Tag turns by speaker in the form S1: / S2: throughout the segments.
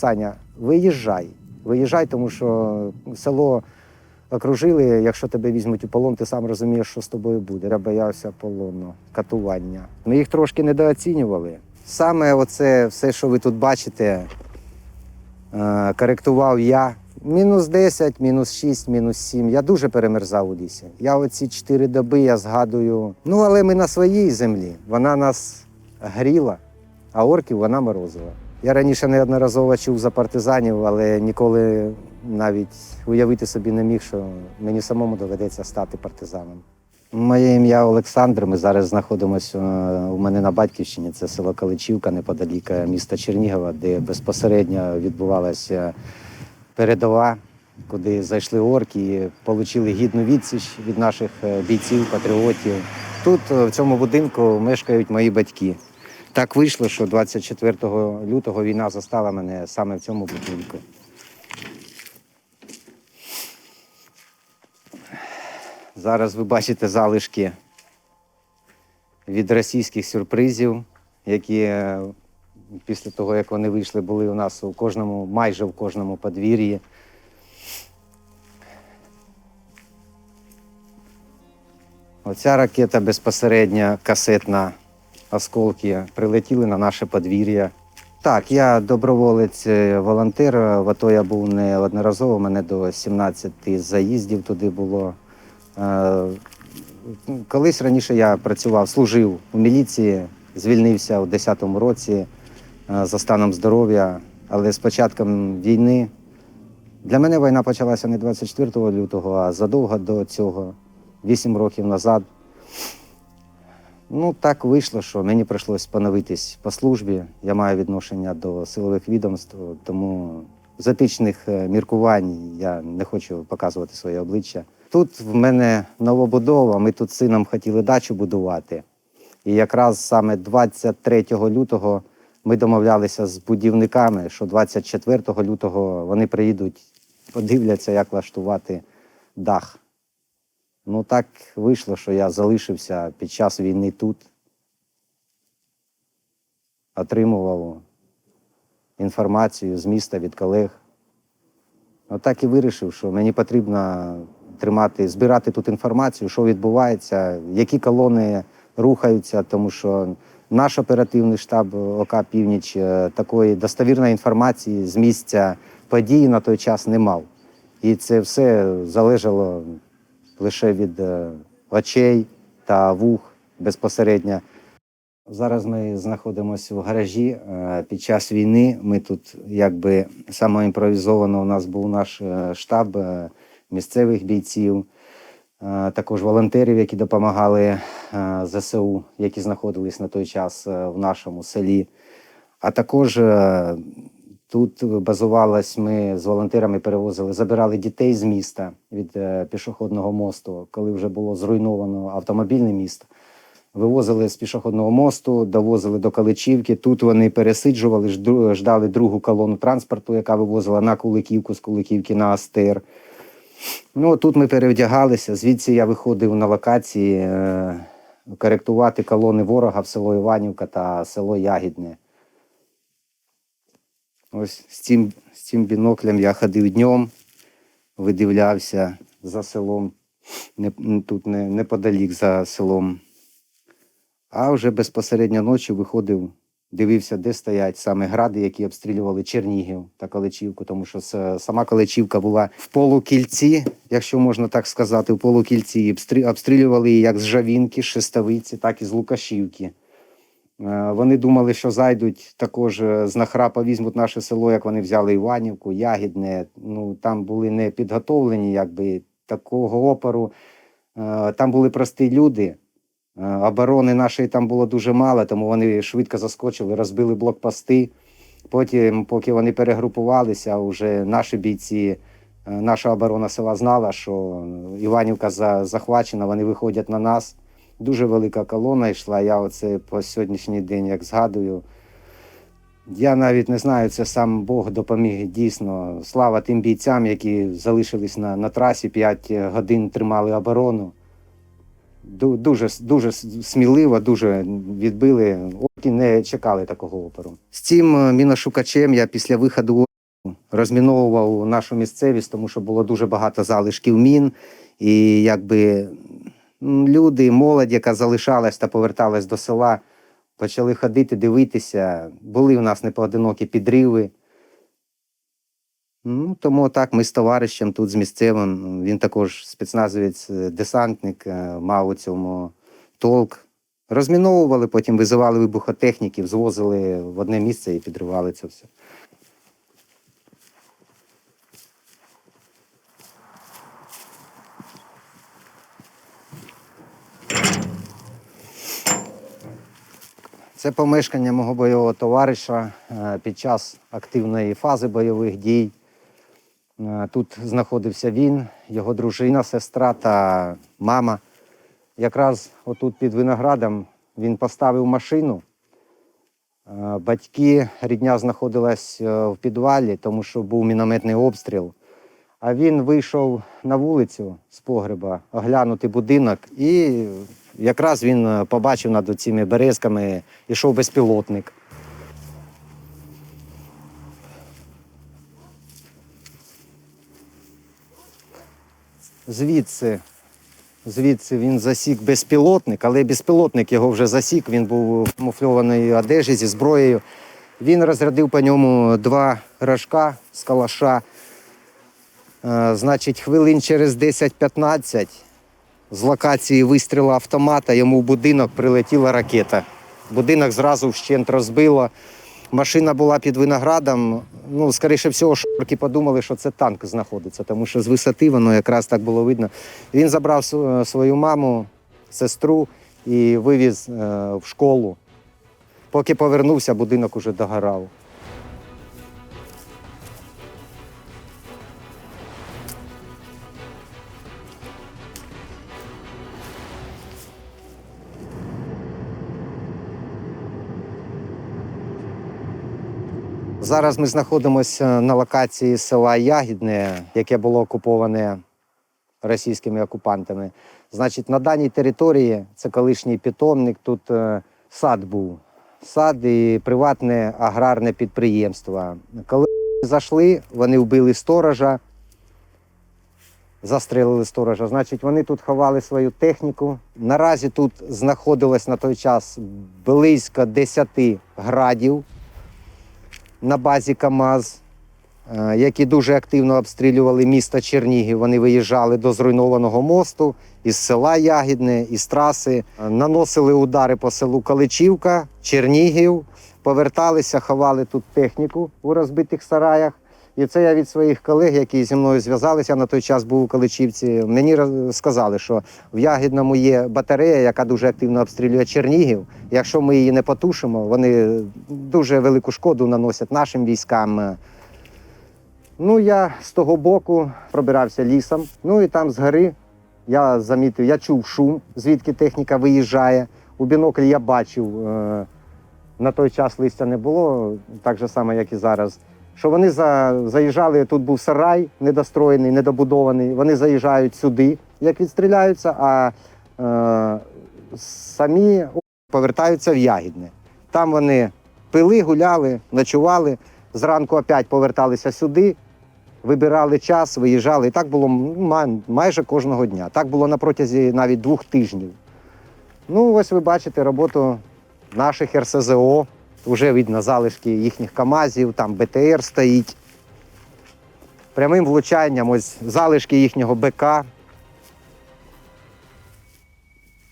S1: Саня, виїжджай. Виїжджай, тому що село окружили. Якщо тебе візьмуть у полон, ти сам розумієш, що з тобою буде. Я боявся полону, катування. Ми їх трошки недооцінювали. Саме оце все, що ви тут бачите, е, коректував я. Мінус 10, мінус 6, мінус 7. Я дуже перемерзав у лісі. Я оці 4 доби я згадую. Ну, але ми на своїй землі. Вона нас гріла, а орків вона морозила. Я раніше неодноразово чув за партизанів, але ніколи навіть уявити собі не міг, що мені самому доведеться стати партизаном. Моє ім'я Олександр. Ми зараз знаходимося е, у мене на батьківщині. Це село Каличівка, неподалік е, міста Чернігова, де безпосередньо відбувалася передова, куди зайшли орки і отримали гідну відсіч від наших е, бійців, патріотів. Тут, в цьому будинку, мешкають мої батьки. Так вийшло, що 24 лютого війна застала мене саме в цьому будинку. Зараз ви бачите залишки від російських сюрпризів, які е, після того, як вони вийшли, були у нас у кожному, майже в кожному подвір'ї. Оця ракета безпосередньо касетна осколки прилетіли на наше подвір'я. Так, я доброволець, е, волонтер. В АТО я був неодноразово. Мене до 17 заїздів туди було. Е, Колись раніше я працював, служив у міліції, звільнився у 10-му році е, за станом здоров'я, але з початком війни для мене війна почалася не 24 лютого, а задовго до цього, 8 років назад. Ну, так вийшло, що мені прийшлося поновитись по службі. Я маю відношення до силових відомств, тому з етичних е, міркувань я не хочу показувати своє обличчя. Тут в мене новобудова, ми тут сином хотіли дачу будувати. І якраз саме 23 лютого ми домовлялися з будівниками, що 24 лютого вони приїдуть, подивляться, як влаштувати дах. Ну так вийшло, що я залишився під час війни тут, отримував інформацію з міста від колег. Отак і вирішив, що мені потрібно тримати, збирати тут інформацію, що відбувається, які колони рухаються, тому що наш оперативний штаб ОК Північ е, такої достовірної інформації з місця події на той час не мав. І це все залежало лише від е, очей та вух безпосередньо. Зараз ми знаходимося в гаражі. Е, Під час війни ми тут якби самоімпровізовано у нас був наш е, штаб місцевих бійців, також волонтерів, які допомагали ЗСУ, які знаходились на той час в нашому селі. А також тут базувалось, ми з волонтерами перевозили, забирали дітей з міста від е, пішохідного мосту, коли вже було зруйновано автомобільне місто. Вивозили з пішохідного мосту, довозили до Каличівки. Тут вони пересиджували, ждали другу колону транспорту, яка вивозила на Куликівку, з Куликівки на Астер. Ну, тут ми перевдягалися. Звідси я виходив на локації е, коректувати колони ворога в село Іванівка та село Ягідне. Ось з цим, з цим біноклем я ходив днем, видивлявся за селом, не, тут не, неподалік за селом. А вже безпосередньо ночі виходив, дивився, де стоять саме гради, які обстрілювали Чернігів та Каличівку, тому що сама Каличівка була в полукільці, якщо можна так сказати, в полукільці обстрілювали її як з Жавінки, з Шестовиці, так і з Лукашівки. Е, Вони думали, що зайдуть також е, з нахрапа візьмуть наше село, як вони взяли Іванівку, Ягідне. Ну там були не підготовлені, якби такого опору. Е, Там були прості люди. Оборони нашої там було дуже мало, тому вони швидко заскочили, розбили блокпости. Потім, поки вони перегрупувалися, вже наші бійці, наша оборона села знала, що Іванівка захвачена, вони виходять на нас. Дуже велика колона йшла. Я оце по сьогоднішній день, як згадую. Я навіть не знаю, це сам Бог допоміг дійсно. Слава тим бійцям, які залишились на, на трасі, 5 годин тримали оборону. Ду- Дуже, дуже сміливо, дуже відбили. Орки не чекали такого опору. З цим е, міношукачем я після виходу розміновував нашу місцевість, тому що було дуже багато залишків мін. І якби люди, молодь, яка залишалась та поверталась до села, почали ходити, дивитися. Були у нас непоодинокі підриви. Ну, тому так ми з товаришем тут з місцевим. Він також спецназовець, е, десантник, е, мав у цьому толк. Розміновували, потім визивали вибухотехніків, звозили в одне місце і підривали це все. Це помешкання мого бойового товариша е, під час активної фази бойових дій. Е, Тут знаходився він, його дружина, сестра та мама. Якраз отут під виноградом він поставив машину. Е, Батьки, рідня знаходилась в підвалі, тому що був мінометний обстріл. А він вийшов на вулицю з погреба оглянути будинок, і якраз він е, побачив над цими березками, ішов безпілотник. Звідси, звідси він засік безпілотник, але безпілотник його вже засік. Він був в камуфльованій одежі зі зброєю. Він розрядив по ньому два рожка з калаша. Е, Значить, хвилин через 10-15 з локації вистрілу автомата йому в будинок прилетіла ракета. Будинок зразу вщент розбило. Машина була під виноградом. Ну, скоріше всього, шорки подумали, що це танк знаходиться, тому що з висоти воно якраз так було видно. Він забрав свою маму, сестру і вивіз е, в школу. Поки повернувся, будинок уже догорав. Зараз ми знаходимося на локації села Ягідне, яке було окуповане російськими окупантами. Значить, на даній території це колишній питомник, тут е, сад був. Сад і приватне аграрне підприємство. Коли зайшли, вони вбили сторожа, застрелили сторожа. Значить, вони тут ховали свою техніку. Наразі тут знаходилось на той час близько 10 градів на базі КАМАЗ, е, які дуже активно обстрілювали місто Чернігів. Вони виїжджали до зруйнованого мосту із села Ягідне, із траси, наносили удари по селу Каличівка, Чернігів, поверталися, ховали тут техніку у розбитих сараях. І це я від своїх колег, які зі мною зв'язалися, на той час був у Каличівці. Мені сказали, що в Ягідному є батарея, яка дуже активно обстрілює Чернігів. Якщо ми її не потушимо, вони дуже велику шкоду наносять нашим військам. Ну, я з того боку пробирався лісом. Ну і там згори я замітив, я чув шум, звідки техніка виїжджає. У бінокль я бачив, е, на той час листя не було, так же само, як і зараз. Що вони за, заїжджали, тут був сарай недостроєний, недобудований. Вони заїжджають сюди, як відстріляються, а е, самі повертаються в Ягідне. Там вони пили, гуляли, ночували. Зранку опять поверталися сюди, вибирали час, виїжджали. І так було ма- майже кожного дня. Так було на протязі навіть двох тижнів. Ну, ось ви бачите роботу наших РСЗО. Вже видно залишки їхніх КАМАЗів, там БТР стоїть. Прямим влучанням ось залишки їхнього БК.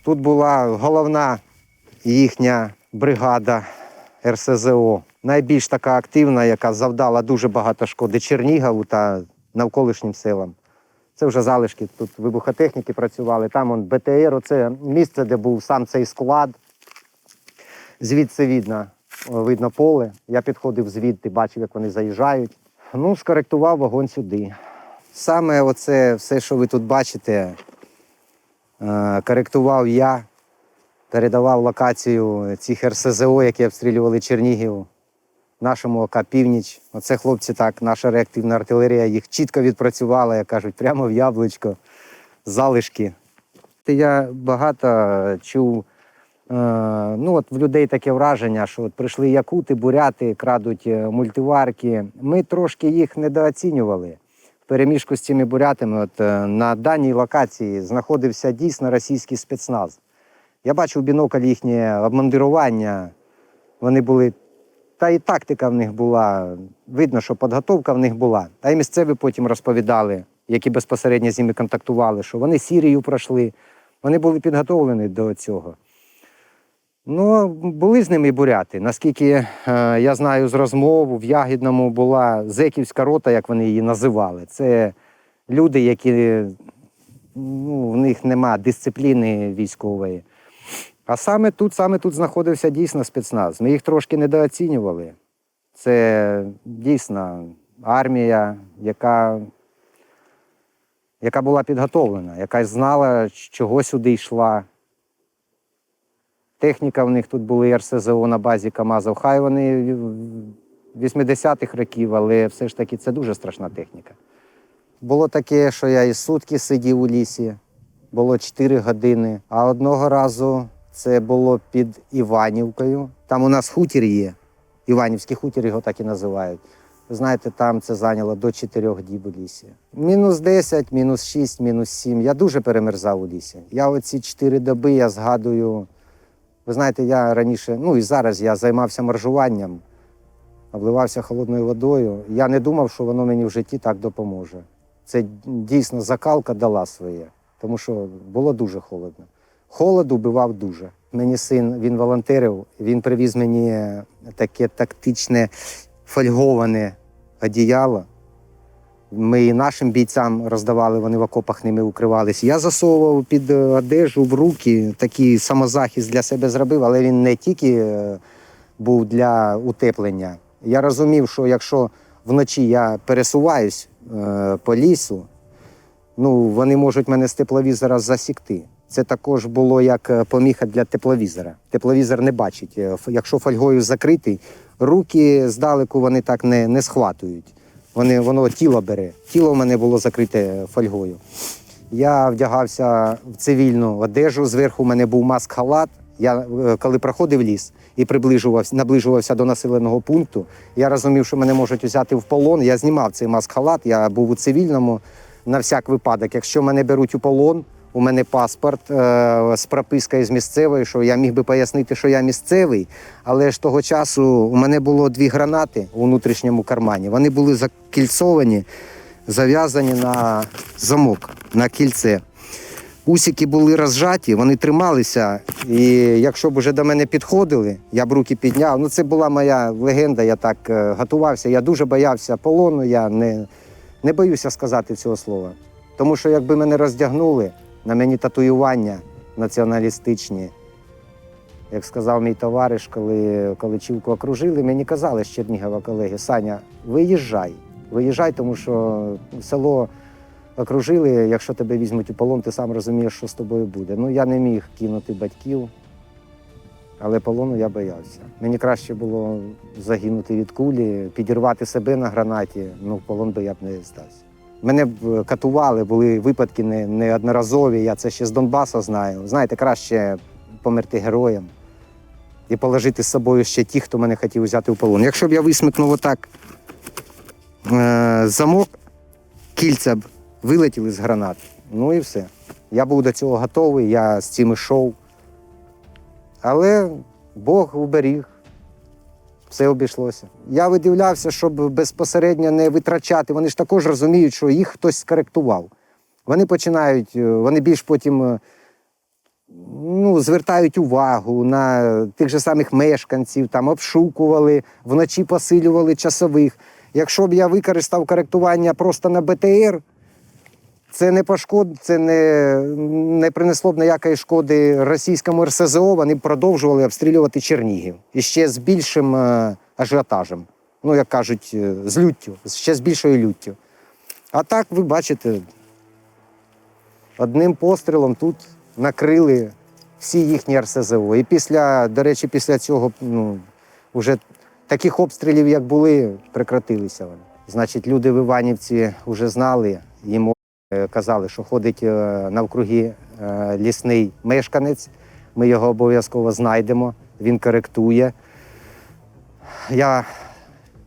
S1: Тут була головна їхня бригада РСЗО. Найбільш така активна, яка завдала дуже багато шкоди Чернігову та навколишнім селам. Це вже залишки. Тут вибухотехніки працювали. Там он БТР, оце місце, де був сам цей склад. Звідси видно, видно поле. Я підходив звідти, бачив, як вони заїжджають. Ну, скоректував вогонь сюди. Саме оце все, що ви тут бачите, е, коректував я, передавав локацію цих РСЗО, які обстрілювали Чернігів, нашому ОК Північ. Оце хлопці так, наша реактивна артилерія їх чітко відпрацювала, як кажуть, прямо в яблучко, залишки. Я багато чув ну, от в людей таке враження, що от прийшли якути, буряти, крадуть е, мультиварки. Ми трошки їх недооцінювали. В переміжку з цими бурятами, от е, на даній локації знаходився дійсно російський спецназ. Я бачив бінокль їхнє обмундирування. Вони були. Та і тактика в них була. Видно, що підготовка в них була. Та й місцеві потім розповідали, які безпосередньо з ними контактували, що вони Сірію пройшли. Вони були підготовлені до цього. Ну, були з ними буряти. Наскільки е, я знаю з розмов, в Ягідному була зеківська рота, як вони її називали. Це люди, які ну, в них нема дисципліни військової. А саме тут, саме тут знаходився дійсно спецназ. Ми їх трошки недооцінювали. Це дійсно армія, яка, яка була підготовлена, яка знала, чого сюди йшла. Техніка в них тут були РСЗО на базі КАМАЗів. Хай вони 80-х років, але все ж таки це дуже страшна техніка. Було таке, що я і сутки сидів у лісі, було 4 години. А одного разу це було під Іванівкою. Там у нас хутір є. Іванівський хутір його так і називають. Ви знаєте, там це зайняло до 4 діб у лісі. Мінус 10, мінус 6, мінус 7. Я дуже перемерзав у лісі. Я оці 4 доби я згадую. Ви знаєте, я раніше, ну і зараз я займався моржуванням, обливався холодною водою. Я не думав, що воно мені в житті так допоможе. Це дійсно закалка дала своє, тому що було дуже холодно. Холод убивав дуже. Мені син він волонтерив, він привіз мені таке тактичне фольговане одіяло. Ми і нашим бійцям роздавали, вони в окопах ними укривалися. Я засовував під е, одежу в руки, такий самозахист для себе зробив, але він не тільки е, був для утеплення. Я розумів, що якщо вночі я пересуваюсь е, по лісу, ну, вони можуть мене з тепловізора засікти. Це також було як поміха для тепловізора. Тепловізор не бачить. Якщо фольгою закритий, руки здалеку вони так не, не схватують. Вони, воно тіло бере. Тіло в мене було закрите фольгою. Я вдягався в цивільну одежу. Зверху в мене був маск-халат. Я е, коли проходив ліс і приближувався, наближувався до населеного пункту, я розумів, що мене можуть взяти в полон. Я знімав цей маск-халат, я був у цивільному на всяк випадок. Якщо мене беруть у полон, у мене паспорт е, з пропискою з місцевої, що я міг би пояснити, що я місцевий. Але ж того часу у мене було дві гранати у внутрішньому кармані. Вони були закільцовані, зав'язані на замок, на кільце. Усики були розжаті, вони трималися. І якщо б уже до мене підходили, я б руки підняв. Ну, це була моя легенда, я так е, готувався. Я дуже боявся полону, я не, не боюся сказати цього слова. Тому що якби мене роздягнули, на мені татуювання націоналістичні. Як сказав мій товариш, коли, коли Чівку окружили, мені казали з Чернігова колеги, Саня, виїжджай, виїжджай, тому що село окружили, якщо тебе візьмуть у полон, ти сам розумієш, що з тобою буде. Ну, я не міг кинути батьків, але полону я боявся. Мені краще було загинути від кулі, підірвати себе на гранаті, ну в полон би я б не здався. Мене б катували, були випадки неодноразові, я це ще з Донбасу знаю. Знаєте, краще померти героєм і положити з собою ще ті, хто мене хотів взяти в полон. Якщо б я висмикнув отак е, замок, кільця б вилетіли з гранат. Ну і все. Я був до цього готовий, я з цим йшов. Але Бог уберіг, все обійшлося. Я видивлявся, щоб безпосередньо не витрачати. Вони ж також розуміють, що їх хтось скоректував. Вони починають, е, вони більш потім е, ну, звертають увагу на тих же самих мешканців, там обшукували, вночі посилювали часових. Якщо б я використав коректування просто на БТР, це не пошкод, це не, не принесло б ніякої шкоди російському РСЗО. Вони продовжували обстрілювати Чернігів і ще з більшим е, ажіотажем. Ну, як кажуть, е, з люттю, ще з більшою люттю. А так ви бачите, одним пострілом тут накрили всі їхні РСЗО. І після, до речі, після цього ну, вже таких обстрілів, як були, прекратилися вони. Значить, люди в Іванівці вже знали, їм казали, що ходить е, навкруги е, лісний мешканець. Ми його обов'язково знайдемо, він коректує. Я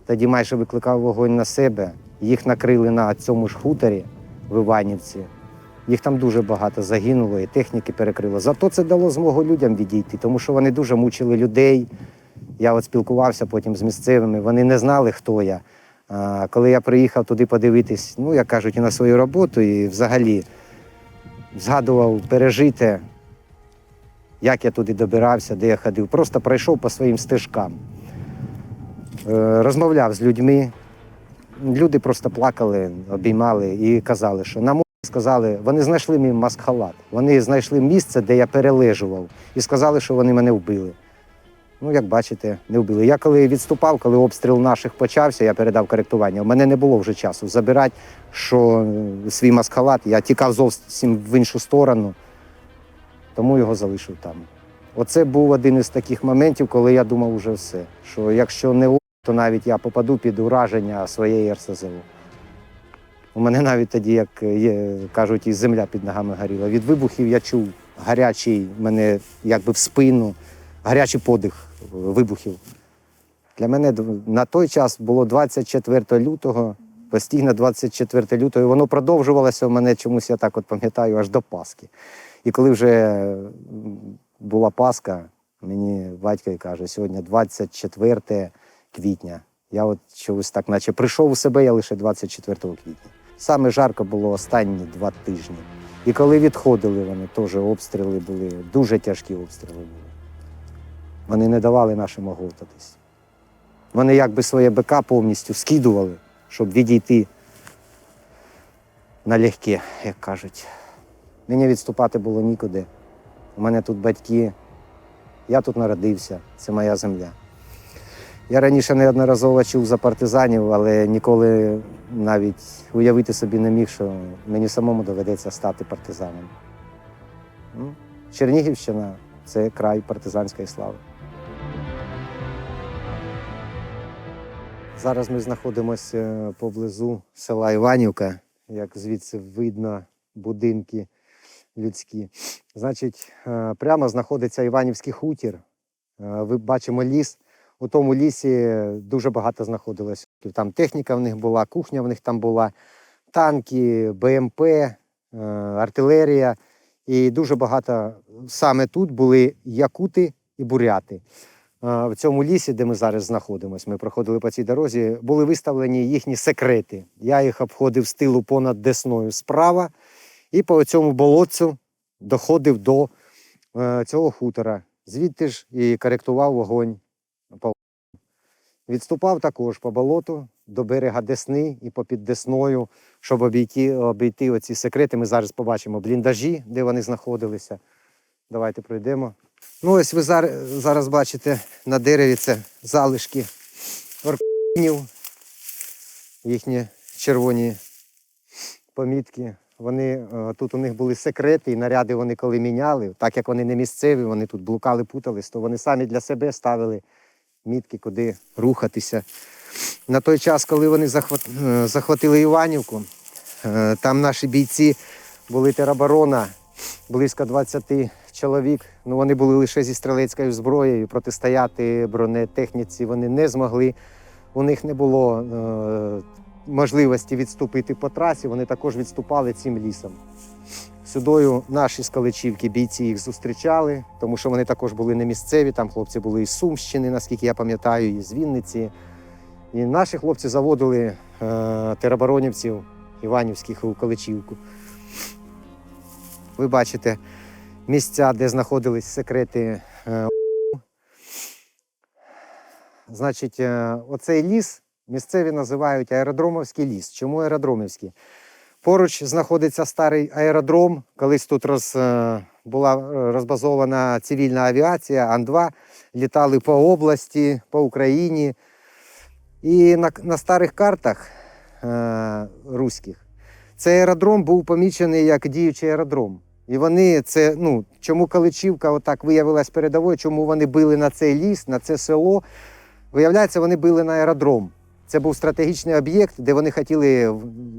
S1: тоді майже викликав вогонь на себе. Їх накрили на цьому ж хуторі в Іванівці. Їх там дуже багато загинуло, і техніки перекрило. Зато це дало змогу людям відійти, тому що вони дуже мучили людей. Я от спілкувався потім з місцевими, вони не знали, хто я. Коли я приїхав туди подивитись, ну, як кажуть, і на свою роботу, і взагалі згадував пережите, як я туди добирався, де я ходив. Просто пройшов по своїм стежкам. Е, Розмовляв з людьми. Люди просто плакали, обіймали і казали, що нам сказали, вони знайшли мій маскхалат. Вони знайшли місце, де я перележував, і сказали, що вони мене вбили. Ну, як бачите, не вбили. Я коли відступав, коли обстріл наших почався, я передав коректування. У мене не було вже часу забирати, що е, свій маскхалат, я тікав зовсім в іншу сторону, тому його залишив там. Оце був один із таких моментів, коли я думав уже все. Що якщо не то навіть я попаду під ураження своєї РСЗО. У мене навіть тоді, як є, кажуть, і земля під ногами горіла. Від вибухів я чув гарячий мене якби в спину, гарячий подих вибухів. Для мене на той час було 24 лютого, постійно 24 лютого, і воно продовжувалося у мене чомусь, я так от пам'ятаю, аж до Пасхи. І коли вже була Пасха, мені батько і каже, сьогодні 24 квітня. Я от чогось так, наче прийшов у себе я лише 24 квітня. Саме жарко було останні два тижні. І коли відходили вони, теж обстріли були, дуже тяжкі обстріли були. Вони не давали нашим оговтатись. Вони якби своє БК повністю скидували, щоб відійти налегке, як кажуть. Мені відступати було нікуди. У мене тут батьки, я тут народився, це моя земля. Я раніше неодноразово чув за партизанів, але ніколи навіть уявити собі не міг, що мені самому доведеться стати партизаном. Чернігівщина це край партизанської слави. Зараз ми знаходимося поблизу села Іванівка, як звідси видно будинки людські. Значить, е, прямо знаходиться Іванівський хутір. Е, Ви бачимо ліс. У тому лісі дуже багато знаходилось. Там техніка в них була, кухня в них там була, танки, БМП, е, артилерія. І дуже багато саме тут були якути і буряти. В цьому лісі, де ми зараз знаходимося, ми проходили по цій дорозі, були виставлені їхні секрети. Я їх обходив з тилу понад Десною справа, і по цьому болотцю доходив до е, цього хутора. Звідти ж і коректував вогонь. Відступав також по болоту до берега Десни і попід Десною, щоб обійти, обійти оці секрети. Ми зараз побачимо бліндажі, де вони знаходилися. Давайте пройдемо. Ну, ось ви зараз, зараз бачите на дереві це залишки орків, їхні червоні помітки. Вони, е, тут у них були секрети, і наряди вони коли міняли, так як вони не місцеві, вони тут блукали, путались, то вони самі для себе ставили мітки, куди рухатися. На той час, коли вони е, захватили Іванівку, е, там наші бійці були тероборона, близько 20 чоловік. Ну, вони були лише зі стрілецькою зброєю, протистояти бронетехніці вони не змогли. У них не було е, можливості відступити по трасі, вони також відступали цим лісом. Сюдою наші скаличівки бійці їх зустрічали, тому що вони також були не місцеві. Там хлопці були із Сумщини, наскільки я пам'ятаю, і з Вінниці. І наші хлопці заводили е, тероборонівців Іванівських у Каличівку. Ви бачите місця, де знаходились секрети. Е, Значить, е, оцей ліс місцеві називають аеродромовський ліс. Чому аеродромівський? Поруч знаходиться старий аеродром. Колись тут роз, е, була розбазована цивільна авіація, Ан-2. Літали по області, по Україні. І на, на старих картах е, руських цей аеродром був помічений як діючий аеродром. І вони це, ну, чому Каличівка отак виявилась передовою, чому вони били на цей ліс, на це село. Виявляється, вони били на аеродром. Це був стратегічний об'єкт, де вони хотіли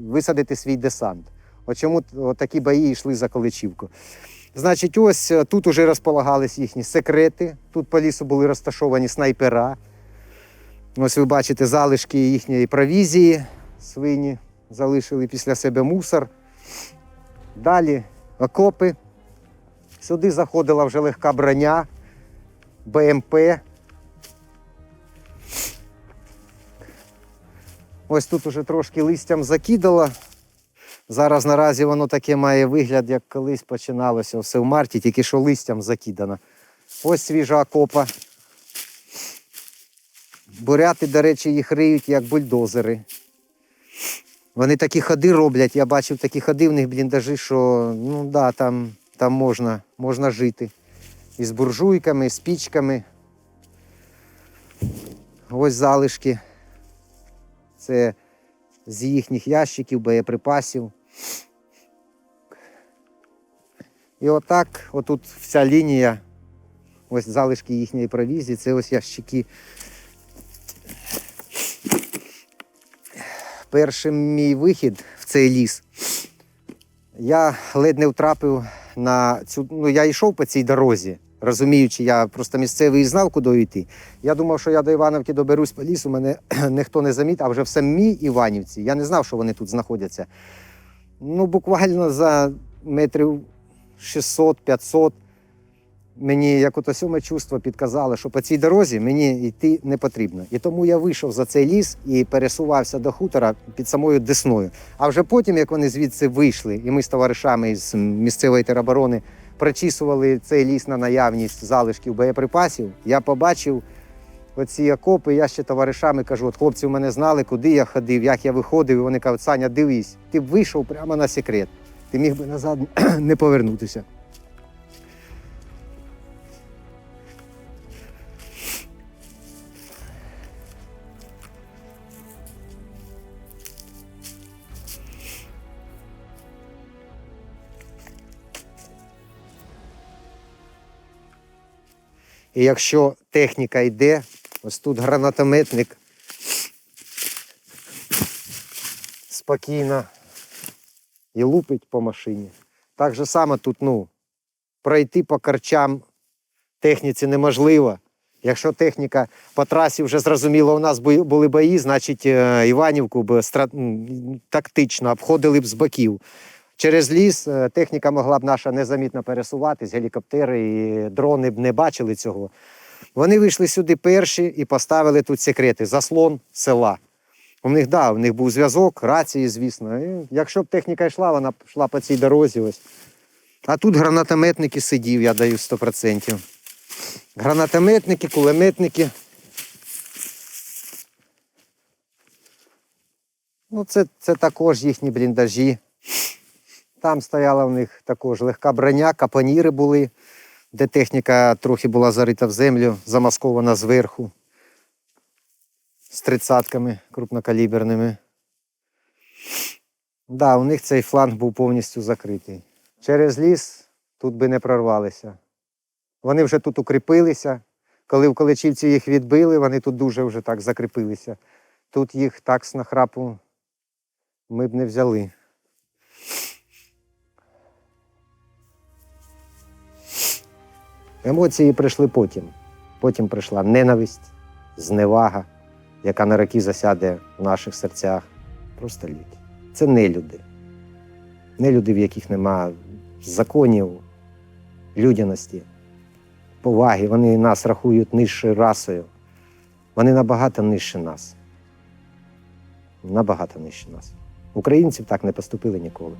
S1: висадити свій десант. От чому такі бої йшли за Каличівку. Значить, ось е, тут уже розполагались їхні секрети. Тут по лісу були розташовані снайпера. Ось ви бачите залишки їхньої провізії. Свині залишили після себе мусор. Далі окопи. Сюди заходила вже легка броня, БМП. Ось тут уже трошки листям закидало. Зараз наразі воно таке має вигляд, як колись починалося все в марті, тільки що листям закидано. Ось свіжа окопа. Буряти, до речі, їх риють як бульдозери. Вони такі ходи роблять. Я бачив такі ходи в них бліндажі, що ну да, там, там можна, можна жити. І з буржуйками, і з пічками. Ось залишки. Це з їхніх ящиків, боєприпасів. І отак, отут вся лінія, ось залишки їхньої провізії, це ось ящики. Перший мій вихід в цей ліс. Я ледь не втрапив на цю. Ну, я йшов по цій дорозі, розуміючи, я просто місцевий знав, куди йти. Я думав, що я до Івановки доберусь по лісу, мене ніхто не замітив, а вже в самій Іванівці. Я не знав, що вони тут знаходяться. Ну, буквально за метрів 600-500 мені як ото сьоме чувство підказало, що по цій дорозі мені йти не потрібно. І тому я вийшов за цей ліс і пересувався до хутора під самою Десною. А вже потім, як вони звідси вийшли, і ми з товаришами з місцевої тероборони прочісували цей ліс на наявність залишків боєприпасів, я побачив оці окопи. Я ще товаришами кажу: от хлопці в мене знали, куди я ходив, як я виходив. І вони кажуть, Саня, дивись, ти б вийшов прямо на секрет. Ти міг би назад не повернутися. І якщо техніка йде, ось тут гранатометник спокійно і лупить по машині. Так же само тут, ну, пройти по карчам техніці неможливо. Якщо техніка по трасі вже зрозуміло, у нас були бої, значить е, Іванівку б тактично обходили б з боків. Через ліс е, техніка могла б наша незамітно пересуватись, гелікоптери і дрони б не бачили цього. Вони вийшли сюди перші і поставили тут секрети, заслон села. У них, да, у них був зв'язок, рації, звісно. І якщо б техніка йшла, вона б йшла по цій дорозі. Ось. А тут гранатометники сидів, я даю 100%. Гранатометники, кулеметники. Ну, це, це також їхні бліндажі. Там стояла в них також легка броня, капоніри були, де техніка трохи була зарита в землю, замаскована зверху з тридцятками крупнокаліберними. Да, у них цей фланг був повністю закритий. Через ліс тут би не прорвалися. Вони вже тут укріпилися. Коли в Количівці їх відбили, вони тут дуже вже так закріпилися. Тут їх так з нахрапу ми б не взяли. Емоції прийшли потім. Потім прийшла ненависть, зневага, яка на роки засяде в наших серцях. Просто люди. Це не люди. Не люди, в яких нема законів, людяності, поваги. Вони нас рахують нижчою расою. Вони набагато нижче нас. Набагато нижче нас. Українців так не поступили ніколи.